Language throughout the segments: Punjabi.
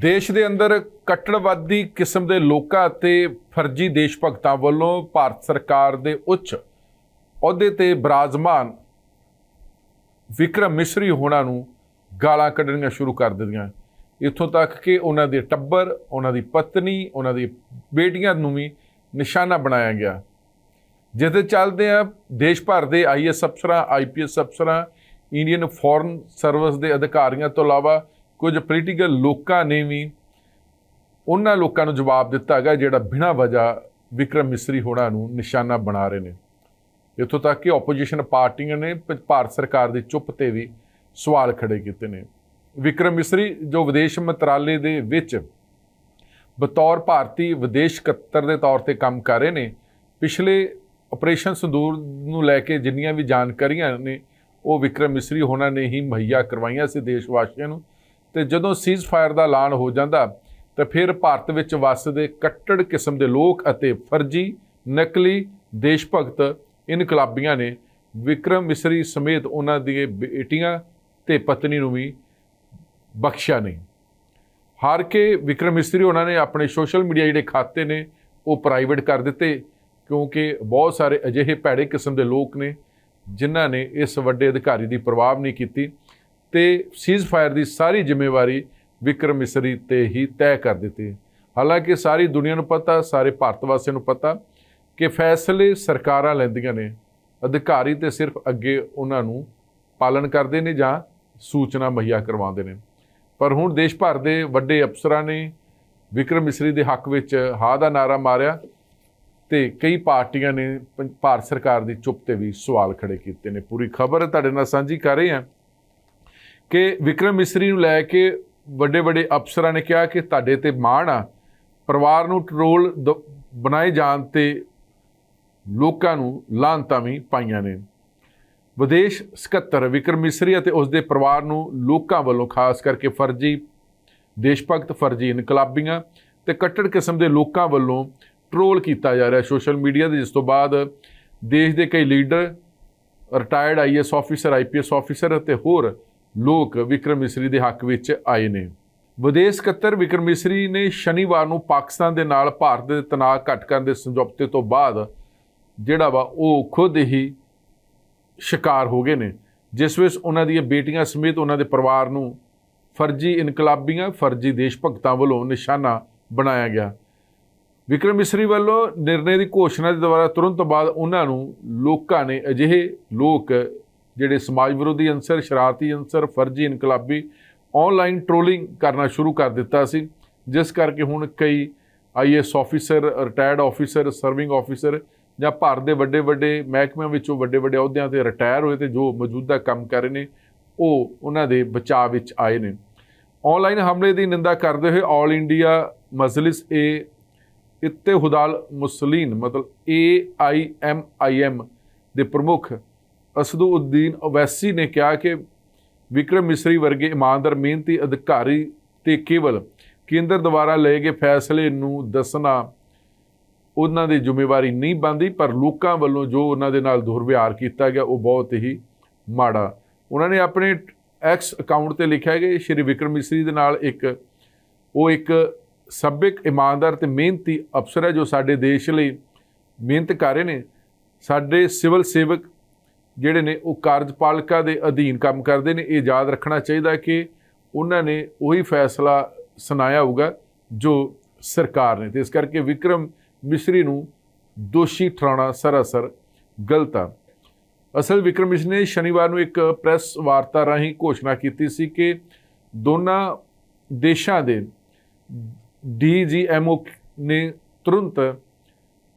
ਦੇਸ਼ ਦੇ ਅੰਦਰ ਕੱਟੜਵਾਦੀ ਕਿਸਮ ਦੇ ਲੋਕਾਂ ਅਤੇ ਫਰਜ਼ੀ ਦੇਸ਼ ਭਗਤਾਂ ਵੱਲੋਂ ਭਾਰਤ ਸਰਕਾਰ ਦੇ ਉੱਚ ਅਹੁਦੇ ਤੇ ਬਰਾਜਮਾਨ ਵਿਕਰਮ ਮਿਸਰੀ ਹੋਣਾ ਨੂੰ ਗਾਲਾਂ ਕੱਢਣੀਆਂ ਸ਼ੁਰੂ ਕਰ ਦਿੱਤੀਆਂ। ਇੱਥੋਂ ਤੱਕ ਕਿ ਉਹਨਾਂ ਦੇ ਟੱਬਰ, ਉਹਨਾਂ ਦੀ ਪਤਨੀ, ਉਹਨਾਂ ਦੀ ਬੇਟੀਆਂ ਨੂੰ ਵੀ ਨਿਸ਼ਾਨਾ ਬਣਾਇਆ ਗਿਆ। ਜਿਹਦੇ ਚੱਲਦੇ ਆ ਦੇਸ਼ ਭਰ ਦੇ ਆਈਐਸ ਅਫਸਰਾਂ ਆਈਪੀਐਸ ਅਫਸਰਾਂ, ਇੰਡੀਅਨ ਫੋਰਨ ਸਰਵਿਸ ਦੇ ਅਧਿਕਾਰੀਆਂ ਤੋਂ ਇਲਾਵਾ ਕੁਝ ਪੋਲੀਟੀਕਲ ਲੋਕਾਂ ਨੇ ਵੀ ਉਹਨਾਂ ਲੋਕਾਂ ਨੂੰ ਜਵਾਬ ਦਿੱਤਾ ਹੈਗਾ ਜਿਹੜਾ ਬਿਨਾਂ ਵਜ੍ਹਾ ਵਿਕਰਮ ਮਿਸਰੀ ਹੋਣਾ ਨੂੰ ਨਿਸ਼ਾਨਾ ਬਣਾ ਰਹੇ ਨੇ। ਇੱਥੋਂ ਤੱਕ ਕਿ ਆਪੋਜੀਸ਼ਨ ਪਾਰਟੀਆਂ ਨੇ ਪ- ਭਾਰਤ ਸਰਕਾਰ ਦੀ ਚੁੱਪ ਤੇ ਵੀ ਸਵਾਲ ਖੜੇ ਕੀਤੇ ਨੇ। ਵਿਕਰਮ ਮਿਸਰੀ ਜੋ ਵਿਦੇਸ਼ ਮੰਤਰਾਲੇ ਦੇ ਵਿੱਚ ਬਤੌਰ ਭਾਰਤੀ ਵਿਦੇਸ਼ ਸਕੱਤਰ ਦੇ ਤੌਰ ਤੇ ਕੰਮ ਕਰ ਰਹੇ ਨੇ, ਪਿਛਲੇ ਆਪਰੇਸ਼ਨ ਸੰਦੂਰ ਨੂੰ ਲੈ ਕੇ ਜਿੰਨੀਆਂ ਵੀ ਜਾਣਕਾਰੀਆਂ ਨੇ, ਉਹ ਵਿਕਰਮ ਮਿਸਰੀ ਹੋਣਾ ਨੇ ਹੀ ਮੁਹੱਈਆ ਕਰਵਾਈਆਂ ਸੀ ਦੇਸ਼ ਵਾਸੀਆਂ ਨੂੰ। ਤੇ ਜਦੋਂ ਸੀਜ਼ ਫਾਇਰ ਦਾ ਐਲਾਨ ਹੋ ਜਾਂਦਾ, ਤਾਂ ਫਿਰ ਭਾਰਤ ਵਿੱਚ ਵੱਸਦੇ ਕੱਟੜ ਕਿਸਮ ਦੇ ਲੋਕ ਅਤੇ ਫਰਜ਼ੀ, ਨਕਲੀ ਦੇਸ਼ ਭਗਤ ਇਨਕਲਾਬੀਆਂ ਨੇ ਵਿਕਰਮ ਮਿਸਰੀ ਸਮੇਤ ਉਹਨਾਂ ਦੀਆਂ ਬੇਟੀਆਂ ਤੇ ਪਤਨੀ ਨੂੰ ਵੀ ਬਖਸ਼ਿਆ ਨਹੀਂ। ਹਾਰ ਕੇ ਵਿਕਰਮ ਮਿਸਤਰੀ ਉਹਨਾਂ ਨੇ ਆਪਣੇ ਸੋਸ਼ਲ ਮੀਡੀਆ ਜਿਹੜੇ ਖਾਤੇ ਨੇ, ਉਹ ਪ੍ਰਾਈਵੇਟ ਕਰ ਦਿੱਤੇ, ਕਿਉਂਕਿ ਬਹੁਤ ਸਾਰੇ ਅਜਿਹੇ ਭੈੜੇ ਕਿਸਮ ਦੇ ਲੋਕ ਨੇ, ਜਿਨ੍ਹਾਂ ਨੇ ਇਸ ਵੱਡੇ ਅਧਿਕਾਰੀ ਦੀ ਪਰਵਾਹ ਨਹੀਂ ਕੀਤੀ। ਤੇ ਸੀਜ਼ ਫਾਇਰ ਦੀ ਸਾਰੀ ਜ਼ਿੰਮੇਵਾਰੀ ਵਿਕਰਮ ਮਿਸਰੀ ਤੇ ਹੀ ਤੈਅ ਕਰ ਦਿੱਤੀ। ਹਾਲਾਂਕਿ ਸਾਰੀ ਦੁਨੀਆ ਨੂੰ ਪਤਾ, ਸਾਰੇ ਭਾਰਤ ਵਾਸੀਆਂ ਨੂੰ ਪਤਾ ਕਿ ਫੈਸਲੇ ਸਰਕਾਰਾਂ ਲੈਂਦੀਆਂ ਨੇ। ਅਧਿਕਾਰੀ ਤੇ ਸਿਰਫ ਅੱਗੇ ਉਹਨਾਂ ਨੂੰ ਪਾਲਣ ਕਰਦੇ ਨੇ ਜਾਂ ਸੂਚਨਾ ਮੁਹੱਈਆ ਕਰਵਾਉਂਦੇ ਨੇ। ਪਰ ਹੁਣ ਦੇਸ਼ ਭਰ ਦੇ ਵੱਡੇ ਅਫਸਰਾਂ ਨੇ ਵਿਕਰਮ ਮਿਸਰੀ ਦੇ ਹੱਕ ਵਿੱਚ ਹਾਂ ਦਾ ਨਾਰਾ ਮਾਰਿਆ ਤੇ ਕਈ ਪਾਰਟੀਆਂ ਨੇ ਪੰ- ਭਾਰਤ ਸਰਕਾਰ ਦੀ ਚੁੱਪ ਤੇ ਵੀ ਸਵਾਲ ਖੜੇ ਕੀਤੇ ਨੇ। ਪੂਰੀ ਖਬਰ ਤੁਹਾਡੇ ਨਾਲ ਸਾਂਝੀ ਕਰ ਰਹੇ ਹਾਂ। ਕਿ ਵਿਕਰਮ ਮਿਸਰੀ ਨੂੰ ਲੈ ਕੇ ਵੱਡੇ ਵੱਡੇ ਅਫਸਰਾਂ ਨੇ ਕਿਹਾ ਕਿ ਤੁਹਾਡੇ ਤੇ ਮਾਣ ਆ। ਪਰਿਵਾਰ ਨੂੰ ਟਰੋਲ ਦ- ਬਣਾਏ ਜਾਣ ਤੇ ਲੋਕਾਂ ਨੂੰ ਲਾਂਤਾਂ ਵੀ ਪਾਈਆਂ ਨੇ। ਵਿਦੇਸ਼ ਸਕੱਤਰ ਵਿਕਰਮ ਮਿਸਰੀ ਅਤੇ ਉਸ ਦੇ ਪਰਿਵਾਰ ਨੂੰ ਲੋਕਾਂ ਵੱਲੋਂ ਖਾਸ ਕਰਕੇ ਫਰਜ਼ੀ ਦੇਸ਼ ਭਗਤ ਫਰਜ਼ੀ ਇਨਕਲਾਬੀਆਂ ਤੇ ਕੱਟੜ ਕਿਸਮ ਦੇ ਲੋਕਾਂ ਵੱਲੋਂ ਟਰੋਲ ਕੀਤਾ ਜਾ ਰਿਹਾ ਸੋਸ਼ਲ ਮੀਡੀਆ ਤੇ, ਜਿਸ ਤੋਂ ਬਾਅਦ ਦੇਸ਼ ਦੇ ਕਈ leader, retired IAS officer IPS officer ਅਤੇ ਹੋਰ ਲੋਕ ਵਿਕਰਮ ਮਿਸਰੀ ਦੇ ਹੱਕ ਵਿੱਚ ਆਏ ਨੇ। ਵਿਦੇਸ਼ ਸਕੱਤਰ ਵਿਕਰਮ ਮਿਸਰੀ ਨੇ ਸ਼ਨੀਵਾਰ ਨੂੰ ਪਾਕਿਸਤਾਨ ਦੇ ਨਾਲ ਭਾਰਤ ਦੇ ਤਣਾਅ ਘਟ ਕਰਨ ਦੇ ਸਮਝੌਤੇ ਤੋਂ ਬਾਅਦ ਜਿਹੜਾ ਵਾ ਉਹ ਖੁਦ ਹੀ ਸ਼ਿਕਾਰ ਹੋ ਗਏ ਨੇ। ਜਿਸ ਵਿੱਚ ਉਹਨਾਂ ਦੀਆਂ ਬੇਟੀਆਂ ਸਮੇਤ ਉਹਨਾਂ ਦੇ ਪਰਿਵਾਰ ਨੂੰ ਫਰਜ਼ੀ ਇਨਕਲਾਬੀਆਂ, ਫਰਜ਼ੀ ਦੇਸ਼ ਭਗਤਾਂ ਵੱਲੋਂ ਨਿਸ਼ਾਨਾ ਬਣਾਇਆ ਗਿਆ। ਵਿਕਰਮ ਮਿਸਰੀ ਵੱਲੋਂ ਨਿਰਣੇ ਦੀ ਘੋਸ਼ਣਾ ਦੇ ਦੁਆਰਾ ਤੁਰੰਤ ਬਾਅਦ ਉਹਨਾਂ ਨੂੰ ਲੋਕਾਂ ਨੇ ਅਜਿਹੇ ਲੋਕ ਜਿਹੜੇ ਸਮਾਜ ਵਿਰੋਧੀ ਅੰਸਰ, ਸ਼ਰਾਰਤੀ ਅੰਸਰ, ਫਰਜ਼ੀ ਇਨਕਲਾਬੀ ਆਨਲਾਈਨ ਟ੍ਰੋਲਿੰਗ ਕਰਨਾ ਸ਼ੁਰੂ ਕਰ ਦਿੱਤਾ ਸੀ। ਜਿਸ ਕਰਕੇ ਹੁਣ ਕਈ IAS officer retired officer serving officer ਜਾਂ ਭਾਰਤ ਦੇ ਵੱਡੇ ਵੱਡੇ ਮਹਿਕਮਿਆਂ ਵਿੱਚੋਂ ਵੱਡੇ ਵੱਡੇ ਅਹੁਦਿਆਂ ਤੇ ਰਿਟਾਇਰ ਹੋਏ ਤੇ ਜੋ ਮੌਜੂਦਾ ਕੰਮ ਕਰ ਰਹੇ ਨੇ, ਉਹ ਉਹਨਾਂ ਦੇ ਬਚਾਅ ਵਿੱਚ ਆਏ ਨੇ। ਆਨਲਾਈਨ ਹਮਲੇ ਦੀ ਨਿੰਦਾ ਕਰਦੇ ਹੋਏ ਆਲ ਇੰਡੀਆ ਮਜਲਿਸ ਏ ਇਤਿਹੁਦਾਲ ਮੁਸਲੀਨ ਮਤਲਬ ਏ ਆਈ ਐਮ ਆਈ ਐਮ ਦੇ ਪ੍ਰਮੁੱਖ ਅਸਦੁਉਦੀਨ ਅਵੈਸੀ ਨੇ ਕਿਹਾ ਕਿ ਵਿਕਰਮ ਮਿਸਰੀ ਵਰਗੇ ਇਮਾਨਦਾਰ, ਮਿਹਨਤੀ ਅਧਿਕਾਰੀ ਤੇ ਕੇਵਲ ਕੇਂਦਰ ਦੁਆਰਾ ਲਏ ਗਏ ਫੈਸਲੇ ਨੂੰ ਦੱਸਣਾ ਉਹਨਾਂ ਦੀ ਜ਼ਿੰਮੇਵਾਰੀ ਨਹੀਂ ਬਣਦੀ, ਪਰ ਲੋਕਾਂ ਵੱਲੋਂ ਜੋ ਉਹਨਾਂ ਦੇ ਨਾਲ ਦੁਰਵਿਹਾਰ ਕੀਤਾ ਗਿਆ, ਉਹ ਬਹੁਤ ਹੀ ਮਾੜਾ। ਉਹਨਾਂ ਨੇ ਆਪਣੇ ਐਕਸ ਅਕਾਊਂਟ ਤੇ ਲਿਖਿਆ ਕਿ ਸ਼੍ਰੀ ਵਿਕਰਮ ਮਿਸਰੀ ਦੇ ਨਾਲ ਇੱਕ, ਉਹ ਇੱਕ ਸੱਭਿਕ, ਇਮਾਨਦਾਰ ਤੇ ਮਿਹਨਤੀ ਅਫਸਰ ਹੈ ਜੋ ਸਾਡੇ ਦੇਸ਼ ਲਈ ਮਿਹਨਤ ਕਰ ਰਹੇ ਨੇ। ਸਾਡੇ ਸਿਵਲ ਸੇਵਕ ਜਿਹੜੇ ਨੇ ਉਹ ਕਾਰਜਪਾਲਿਕਾ ਦੇ ਅਧੀਨ ਕੰਮ ਕਰਦੇ ਨੇ, ਇਹ ਯਾਦ ਰੱਖਣਾ ਚਾਹੀਦਾ ਕਿ ਉਹਨਾਂ ਨੇ ਉਹੀ ਫੈਸਲਾ ਸੁਣਾਇਆ ਹੋਊਗਾ ਜੋ ਸਰਕਾਰ ਨੇ। ਤੇ ਇਸ ਕਰਕੇ ਵਿਕਰਮ ਮਿਸਰੀ ਨੂੰ ਦੋਸ਼ੀ ਠਹਿਰਾਉਣਾ ਸਰਾਸਰ ਗਲਤ ਆ। ਅਸਲ ਵਿਕਰਮ ਮਿਸਰੀ ਨੇ ਸ਼ਨੀਵਾਰ ਨੂੰ ਇੱਕ ਪ੍ਰੈਸ ਵਾਰਤਾ ਰਾਹੀਂ ਘੋਸ਼ਣਾ ਕੀਤੀ ਸੀ ਕਿ ਦੋਨਾਂ ਦੇਸ਼ਾਂ ਦੇ ਡੀਜੀਐਮਓ ਨੇ ਤੁਰੰਤ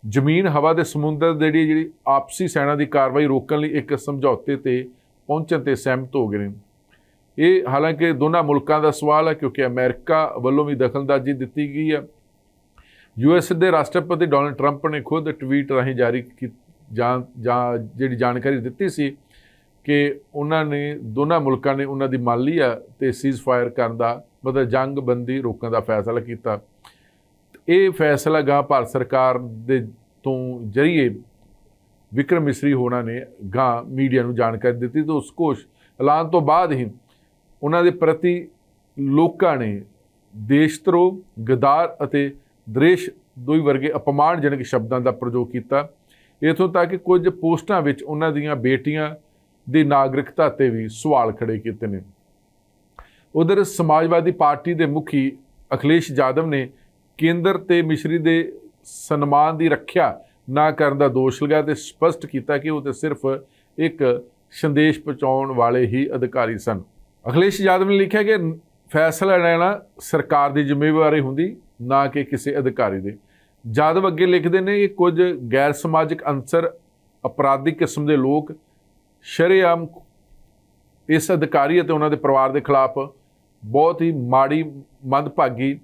ਜ਼ਮੀਨ, ਹਵਾ ਦੇ ਸਮੁੰਦਰ ਦੇ ਜਿਹੜੀ ਜਿਹੜੀ ਆਪਸੀ ਸੈਨਾ ਦੀ ਕਾਰਵਾਈ ਰੋਕਣ ਲਈ ਇੱਕ ਸਮਝੌਤੇ ਤੇ ਪਹੁੰਚਣ ਤੇ ਸਹਿਮਤ ਹੋ ਗਏ ਨੇ। ਇਹ ਹਾਲਾਂਕਿ ਦੋਨਾਂ ਮੁਲਕਾਂ ਦਾ ਸਵਾਲ ਹੈ ਕਿਉਂਕਿ ਅਮਰੀਕਾ ਵੱਲੋਂ ਵੀ ਦਖਲਅੰਦਾਜ਼ੀ ਦਿੱਤੀ ਗਈ ਹੈ। ਯੂਐਸ ਦੇ ਰਾਸ਼ਟਰਪਤੀ ਡੋਨਲਡ ਟਰੰਪ ਨੇ ਖੁਦ ਟਵੀਟ ਰਾਹੀਂ ਜਾਰੀ ਕੀ ਜਾਂ ਜਾਂ ਜਿਹੜੀ ਜਾਣਕਾਰੀ ਦਿੱਤੀ ਸੀ ਕਿ ਉਹਨਾਂ ਨੇ ਦੋਨਾਂ ਮੁਲਕਾਂ ਨੇ ਉਹਨਾਂ ਦੀ ਮਾਲੀ ਆ ਤੇ ਸੀਜ਼ ਫਾਇਰ ਕਰਨ ਦਾ ਮਤਲਬ ਜੰਗ ਬੰਦੀ ਰੋਕਣ ਦਾ ਫੈਸਲਾ ਕੀਤਾ। ਇਹ ਫੈਸਲਾ ਗਾ ਭਾਰਤ ਸਰਕਾਰ ਦੇ ਤੋਂ ਜਰੀਏ ਵਿਕਰਮ ਮਿਸਰੀ ਹੋਣਾ ਨੇ ਗਾਂ ਮੀਡੀਆ ਨੂੰ ਜਾਣਕਾਰੀ ਦਿੱਤੀ ਤੇ ਉਸ ਕੋਸ਼ ਐਲਾਨ ਤੋਂ ਬਾਅਦ ਹੀ ਉਹਨਾਂ ਦੇ ਪ੍ਰਤੀ ਲੋਕਾਂ ਨੇ ਦੇਸ਼ਧਰੋਹ ਗਦਾਰ ਅਤੇ ਦ੍ਰੇਸ਼ ਦੋਈ ਵਰਗੇ ਅਪਮਾਨਜਨਕ ਸ਼ਬਦਾਂ ਦਾ ਪ੍ਰਯੋਗ ਕੀਤਾ। ਇਥੋਂ ਤੱਕ ਕਿ ਕੁਝ ਪੋਸਟਾਂ ਵਿੱਚ ਉਹਨਾਂ ਦੀਆਂ ਬੇਟੀਆਂ ਦੀ ਨਾਗਰਿਕਤਾ ਤੇ ਵੀ ਸਵਾਲ ਖੜੇ ਕੀਤੇ ਨੇ। ਉਧਰ ਸਮਾਜਵਾਦੀ ਪਾਰਟੀ ਦੇ ਮੁਖੀ ਅਖਿਲੇਸ਼ ਯਾਦਵ ਨੇ ਕੇਂਦਰ ਤੇ ਮਿਸ਼ਰੀ ਦੇ ਸਨਮਾਨ ਦੀ ਰੱਖਿਆ ਨਾ ਕਰਨ ਦਾ ਦੋਸ਼ ਲਗਾਇਆ ਤੇ ਸਪਸ਼ਟ ਕੀਤਾ ਕਿ ਉਹ ਤੇ ਸਿਰਫ ਇੱਕ ਸੰਦੇਸ਼ ਪਹੁੰਚਾਉਣ ਵਾਲੇ ਹੀ ਅਧਿਕਾਰੀ ਸਨ। ਅਖਿਲੇਸ਼ ਯਾਦਵ ਨੇ ਲਿਖਿਆ ਕਿ ਫੈਸਲਾ ਲੈਣਾ ਸਰਕਾਰ ਦੀ ਜ਼ਿੰਮੇਵਾਰੀ ਹੁੰਦੀ, ਨਾ ਕਿ ਕਿਸੇ ਅਧਿਕਾਰੀ ਦੇ। ਯਾਦਵ ਅੱਗੇ ਲਿਖਦੇ ਨੇ ਕਿ ਕੁਝ ਗੈਰ ਸਮਾਜਿਕ ਅੰਸਰ ਅਪਰਾਧਿਕ ਕਿਸਮ ਦੇ ਲੋਕ ਸ਼ਰੇਆਮ ਇਸ ਅਧਿਕਾਰੀ ਅਤੇ ਉਹਨਾਂ ਦੇ ਪਰਿਵਾਰ ਦੇ ਖਿਲਾਫ ਬਹੁਤ ਹੀ ਮਾੜੀ ਮੰਦਭਾਗੀ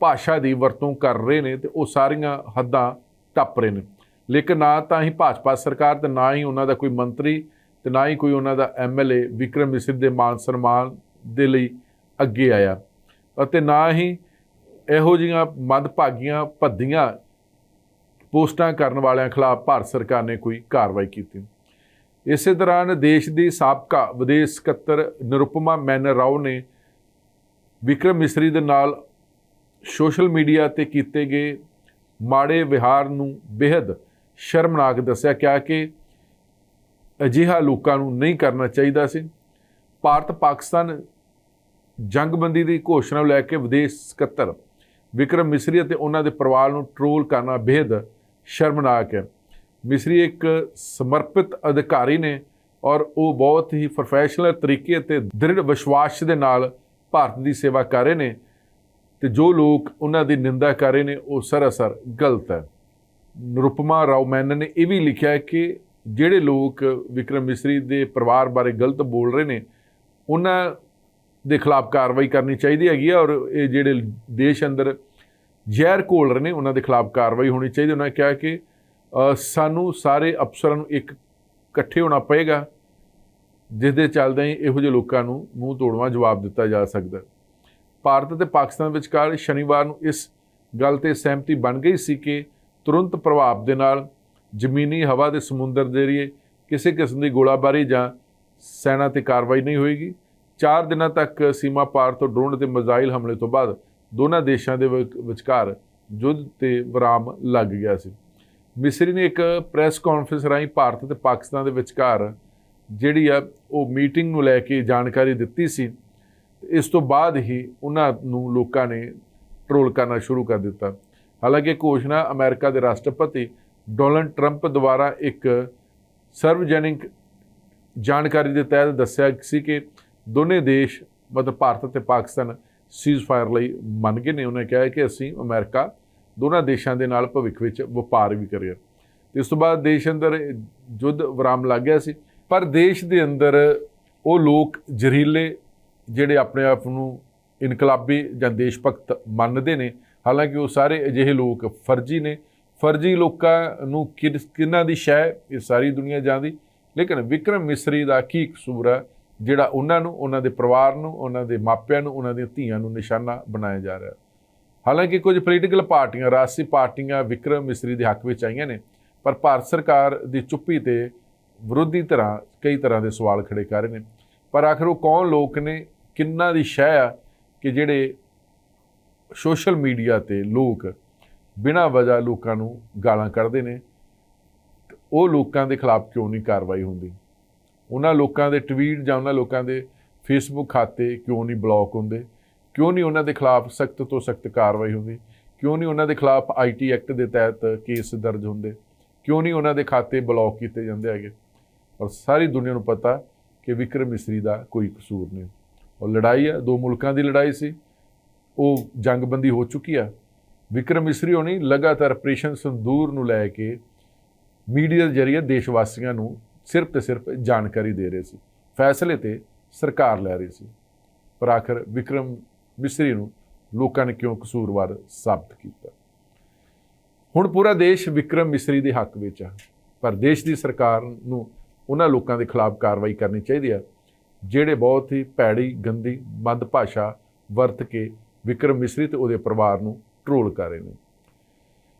ਭਾਸ਼ਾ ਦੀ ਵਰਤੋਂ ਕਰ ਰਹੇ ਨੇ ਤੇ ਉਹ ਸਾਰੀਆਂ ਹੱਦਾਂ ਟੱਪ ਰਹੇ ਨੇ। ਲੇਕਿਨ ਨਾ ਤਾਂ ਹੀ ਭਾਜਪਾ ਸਰਕਾਰ ਤੇ ਨਾ ਹੀ ਉਹਨਾਂ ਦਾ ਕੋਈ ਮੰਤਰੀ ਤੇ ਨਾ ਹੀ ਕੋਈ ਉਹਨਾਂ ਦਾ ਐਮਐਲਏ ਵਿਕਰਮ ਮਿਸਰ ਦੇ ਮਾਨ ਸਨਮਾਨ ਦੇ ਲਈ ਅੱਗੇ ਆਇਆ। ਅਤੇ ਨਾ ਹੀ ਇਹੋ ਜਿਹੀਆਂ ਮੰਦਭਾਗੀਆਂ ਭੱਦੀਆਂ ਪੋਸਟਾਂ ਕਰਨ ਵਾਲਿਆਂ ਖਿਲਾਫ ਭਾਰਤ ਸਰਕਾਰ ਨੇ ਕੋਈ ਕਾਰਵਾਈ ਕੀਤੀ। ਇਸੇ ਦੌਰਾਨ ਦੇਸ਼ ਦੀ ਸਾਬਕਾ ਵਿਦੇਸ਼ ਸਕੱਤਰ ਨਿਰੁਪਮਾ ਮੈਨਰ ਰਾਓ ਨੇ ਵਿਕਰਮ ਮਿਸਰੀ ਦੇ ਨਾਲ ਸੋਸ਼ਲ ਮੀਡੀਆ ਤੇ ਕੀਤੇ ਗਏ ਮਾੜੇ ਵਿਹਾਰ ਨੂੰ ਬੇहद ਸ਼ਰਮਨਾਕ ਦੱਸਿਆ ਕਿਹਾ ਕਿ ਅਜਿਹਾ ਲੋਕਾਂ ਨੂੰ ਨਹੀਂ ਕਰਨਾ ਚਾਹੀਦਾ ਸੀ। ਭਾਰਤ ਪਾਕਿਸਤਾਨ ਜੰਗਬੰਦੀ ਦੀ ਘੋਸ਼ਣਾ ਲੈ ਕੇ ਵਿਦੇਸ਼ ਸਕੱਤਰ ਵਿਕਰਮ ਮਿਸਰੀ ਅਤੇ ਉਹਨਾਂ ਦੇ ਪਰਿਵਾਰ ਨੂੰ ਟ੍ਰੋਲ ਕਰਨਾ ਬੇहद ਸ਼ਰਮਨਾਕ ਹੈ। ਮਿਸਰੀ ਇੱਕ ਸਮਰਪਿਤ ਅਧਿਕਾਰੀ ਨੇ ਔਰ ਉਹ ਬਹੁਤ ਹੀ ਪ੍ਰੋਫੈਸ਼ਨਲ ਤਰੀਕੇ ਅਤੇ ਦ੍ਰਿੜ ਵਿਸ਼ਵਾਸ ਦੇ ਨਾਲ ਭਾਰਤ ਦੀ ਸੇਵਾ ਕਰ ਰਹੇ ਨੇ। ਤੇ ਜੋ ਲੋਕ ਉਹਨਾਂ ਦੀ ਨਿੰਦਾ ਕਰ ਰਹੇ ਨੇ, ਉਹ ਸਰਾਸਰ ਗਲਤ ਹੈ। ਨਿਰੁਪਮਾ ਰਾਓ ਮੈਨਨ ਨੇ ਇਹ ਵੀ ਲਿਖਿਆ ਹੈ ਕਿ ਜਿਹੜੇ ਲੋਕ ਵਿਕਰਮ ਮਿਸਰੀ ਦੇ ਪਰਿਵਾਰ ਬਾਰੇ ਗਲਤ ਬੋਲ ਰਹੇ ਨੇ, ਉਹਨਾਂ ਦੇ ਖਿਲਾਫ ਕਾਰਵਾਈ ਕਰਨੀ ਚਾਹੀਦੀ ਹੈਗੀ ਆ ਔਰ ਇਹ ਜਿਹੜੇ ਦੇਸ਼ ਅੰਦਰ ਜ਼ਹਿਰ ਘੋਲ ਰਹੇ ਨੇ, ਉਹਨਾਂ ਦੇ ਖਿਲਾਫ ਕਾਰਵਾਈ ਹੋਣੀ ਚਾਹੀਦੀ ਉਹਨਾਂ ਕਿਹਾ ਕਿ ਸਾਨੂੰ ਸਾਰੇ ਅਫਸਰਾਂ ਨੂੰ ਇੱਕ ਇਕੱਠੇ ਹੋਣਾ ਪਏਗਾ, ਜਿਸ ਦੇ ਚੱਲਦੇ ਹੀ ਇਹੋ ਜਿਹੇ ਲੋਕਾਂ ਨੂੰ ਮੂੰਹ ਤੋੜਵਾ ਜਵਾਬ ਦਿੱਤਾ ਜਾ ਸਕਦਾ। ਭਾਰਤ ਅਤੇ ਪਾਕਿਸਤਾਨ ਵਿਚਕਾਰ ਸ਼ਨੀਵਾਰ ਨੂੰ ਇਸ ਗੱਲ ਤੇ ਸਹਿਮਤੀ ਬਣ ਗਈ ਸੀ ਕਿ ਤੁਰੰਤ ਪ੍ਰਭਾਵ ਦੇ ਨਾਲ ਜ਼ਮੀਨੀ ਹਵਾ ਦੇ ਸਮੁੰਦਰ ਦੇ ਜ਼ਰੀਏ ਕਿਸੇ ਕਿਸਮ ਦੀ ਗੋਲਾਬਾਰੀ ਜਾਂ ਸੈਨਾ ਤੇ ਕਾਰਵਾਈ ਨਹੀਂ ਹੋਏਗੀ। 4 ਦਿਨਾਂ ਤੱਕ ਸੀਮਾ ਪਾਰ ਤੋਂ ਡਰੋਨ ਤੇ ਮਿਜ਼ਾਈਲ ਹਮਲੇ ਤੋਂ ਬਾਅਦ ਦੋਨਾਂ ਦੇਸ਼ਾਂ ਦੇ ਵਿਚ- ਵਿਚਕਾਰ ਯੁੱਧ ਤੇ ਵਿਰਾਮ ਲੱਗ ਗਿਆ ਸੀ। ਮਿਸਰੀ ਨੇ ਇੱਕ ਪ੍ਰੈਸ ਕਾਨਫਰੰਸ ਰਾਹੀਂ ਭਾਰਤ ਤੇ ਪਾਕਿਸਤਾਨ ਦੇ ਵਿਚਕਾਰ ਜਿਹੜੀ ਆ ਉਹ ਮੀਟਿੰਗ ਨੂੰ ਲੈ ਕੇ ਜਾਣਕਾਰੀ ਦਿੱਤੀ ਸੀ। ਇਸ ਤੋਂ ਬਾਅਦ ਹੀ ਉਹਨਾਂ ਨੂੰ ਲੋਕਾਂ ਨੇ ਟ੍ਰੋਲ ਕਰਨਾ ਸ਼ੁਰੂ ਕਰ ਦਿੱਤਾ। ਹਾਲਾਂਕਿ ਘੋਸ਼ਣਾ ਅਮਰੀਕਾ ਦੇ ਰਾਸ਼ਟਰਪਤੀ ਡੋਨਲਡ ਟਰੰਪ ਦੁਆਰਾ ਇੱਕ ਸਰਵਜਨਿਕ ਜਾਣਕਾਰੀ ਦੇ ਤਹਿਤ ਦੱਸਿਆ ਸੀ ਕਿ ਦੋਨੇ ਦੇਸ਼, ਮਤਲਬ ਭਾਰਤ ਅਤੇ ਪਾਕਿਸਤਾਨ ਸੀਜ਼ਫਾਇਰ ਲਈ ਮੰਨ ਗਏ ਨੇ। ਉਹਨੇ ਕਿਹਾ ਕਿ ਅਸੀਂ ਅਮਰੀਕਾ ਦੋਨਾਂ ਦੇਸ਼ਾਂ ਦੇ ਨਾਲ ਭਵਿੱਖ ਵਿੱਚ ਵਪਾਰ ਵੀ ਕਰਿਆ। ਤੇ ਇਸ ਤੋਂ ਬਾਅਦ ਦੇਸ਼ ਅੰਦਰ ਯੁੱਧ ਵਿਰਾਮ ਲੱਗ ਗਿਆ ਸੀ। ਪਰ ਦੇਸ਼ ਦੇ ਅੰਦਰ ਉਹ ਲੋਕ ਜ਼ਹਿਰੀਲੇ ਜਿਹੜੇ ਆਪਣੇ ਆਪ ਨੂੰ ਇਨਕਲਾਬੀ ਜਾਂ ਦੇਸ਼ ਭਗਤ ਮੰਨਦੇ ਨੇ, ਹਾਲਾਂਕਿ ਉਹ ਸਾਰੇ ਅਜਿਹੇ ਲੋਕ ਫਰਜ਼ੀ ਨੇ। ਫਰਜ਼ੀ ਲੋਕਾਂ ਨੂੰ ਕਿਸ- ਕਿਹਨਾਂ ਦੀ ਸ਼ੈ, ਇਹ ਸਾਰੀ ਦੁਨੀਆ ਜਾਣਦੀ। ਲੇਕਿਨ ਵਿਕਰਮ ਮਿਸਰੀ ਦਾ ਕੀ ਕਸੂਰ ਹੈ ਜਿਹੜਾ ਉਹਨਾਂ ਨੂੰ, ਉਹਨਾਂ ਦੇ ਪਰਿਵਾਰ ਨੂੰ, ਉਹਨਾਂ ਦੇ ਮਾਪਿਆਂ ਨੂੰ, ਉਹਨਾਂ ਦੀਆਂ ਧੀਆਂ ਨੂੰ ਨਿਸ਼ਾਨਾ ਬਣਾਇਆ ਜਾ ਰਿਹਾ। ਹਾਲਾਂਕਿ ਕੁਝ ਪੋਲੀਟੀਕਲ ਪਾਰਟੀਆਂ ਰਾਜਸੀ ਪਾਰਟੀਆਂ ਵਿਕਰਮ ਮਿਸਰੀ ਦੇ ਹੱਕ ਵਿੱਚ ਆਈਆਂ ਨੇ, ਪਰ ਭਾਰਤ ਸਰਕਾਰ ਦੀ ਚੁੱਪੀ ਤੇ ਵਿਰੋਧੀ ਤਰ੍ਹਾਂ ਕਈ ਤਰ੍ਹਾਂ ਦੇ ਸਵਾਲ ਖੜੇ ਕਰ ਰਹੇ ਨੇ। ਪਰ ਆਖਰ ਉਹ ਕੌਣ ਲੋਕ ਨੇ? ਕਿੰਨਾ ਦੀ ਸ਼ੈ ਆ ਕਿ ਜਿਹੜੇ ਸੋਸ਼ਲ ਮੀਡੀਆ ਤੇ ਲੋਕ ਬਿਨਾਂ ਵਜ੍ਹਾ ਲੋਕਾਂ ਨੂੰ ਗਾਲਾਂ ਕੱਢਦੇ ਨੇ, ਤੇ ਉਹ ਲੋਕਾਂ ਦੇ ਖਿਲਾਫ ਕਿਉਂ ਨਹੀਂ ਕਾਰਵਾਈ ਹੁੰਦੀ? ਉਹਨਾਂ ਲੋਕਾਂ ਦੇ ਟਵੀਟ ਜਾਂ ਉਹਨਾਂ ਲੋਕਾਂ ਦੇ ਫੇਸਬੁੱਕ ਖਾਤੇ ਕਿਉਂ ਨਹੀਂ ਬਲੌਕ ਹੁੰਦੇ? ਕਿਉਂ ਨਹੀਂ ਉਹਨਾਂ ਦੇ ਖਿਲਾਫ ਸਖਤ ਤੋਂ ਸਖਤ ਕਾਰਵਾਈ ਹੁੰਦੀ? ਕਿਉਂ ਨਹੀਂ ਉਹਨਾਂ ਦੇ ਖਿਲਾਫ ਆਈਟੀ ਐਕਟ ਦੇ ਤਹਿਤ ਕੇਸ ਦਰਜ ਹੁੰਦੇ? ਕਿਉਂ ਨਹੀਂ ਉਹਨਾਂ ਦੇ ਖਾਤੇ ਬਲੌਕ ਕੀਤੇ ਜਾਂਦੇ ਹੈਗੇ? ਔਰ ਸਾਰੀ ਦੁਨੀਆ ਨੂੰ ਪਤਾ ਕਿ ਵਿਕਰਮ ਮਿਸਰੀ ਦਾ ਕੋਈ ਕਸੂਰ ਨਹੀਂ। ਉਹ ਲੜਾਈ ਹੈ ਦੋ ਮੁਲਕਾਂ ਦੀ ਲੜਾਈ ਸੀ। ਉਹ ਜੰਗਬੰਦੀ ਹੋ ਚੁੱਕੀ ਆ। ਵਿਕਰਮ ਮਿਸਰੀ ਹੋਣੀ ਲਗਾਤਾਰ ਆਪਰੇਸ਼ਨ ਸੰਦੂਰ ਨੂੰ ਲੈ ਕੇ ਮੀਡੀਆ ਦੇ ਜ਼ਰੀਏ ਦੇਸ਼ ਵਾਸੀਆਂ ਨੂੰ ਸਿਰਫ ਤੇ ਸਿਰਫ ਜਾਣਕਾਰੀ ਦੇ ਰਹੇ ਸੀ। ਫੈਸਲੇ ਤੇ ਸਰਕਾਰ ਲੈ ਰਹੀ ਸੀ। ਪਰ ਆਖਰ ਵਿਕਰਮ ਮਿਸਰੀ ਨੂੰ ਲੋਕਾਂ ਨੇ ਕਿਉਂ ਕਸੂਰਵਾਰ ਸਾਬਤ ਕੀਤਾ? ਹੁਣ ਪੂਰਾ ਦੇਸ਼ ਵਿਕਰਮ ਮਿਸਰੀ ਦੇ ਹੱਕ ਵਿੱਚ ਆ। ਪਰ ਦੇਸ਼ ਦੀ ਸਰਕਾਰ ਨੂੰ ਉਹਨਾਂ ਲੋਕਾਂ ਦੇ ਖਿਲਾਫ ਕਾਰਵਾਈ ਕਰਨੀ ਚਾਹੀਦੀ ਆ। ਜਿਹੜੇ ਬਹੁਤ ਹੀ ਭੈੜੀ ਗੰਦੀ ਮੰਦ ਭਾਸ਼ਾ ਵਰਤ ਕੇ ਵਿਕਰਮ ਮਿਸਰੀ ਤੇ ਉਹਦੇ ਪਰਿਵਾਰ ਨੂੰ ਟ੍ਰੋਲ ਕਰ ਰਹੇ ਨੇ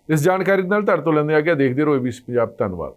ਇਸ ਜਾਣਕਾਰੀ ਨਾਲ ਤੁਹਾਡੇ ਤੋਂ ਲੈਂਦੇ ਆ ਗਿਆ ਦੇਖਦੇ ਰਹੋ ਏਬੀਸੀ ਪੰਜਾਬ ਧੰਨਵਾਦ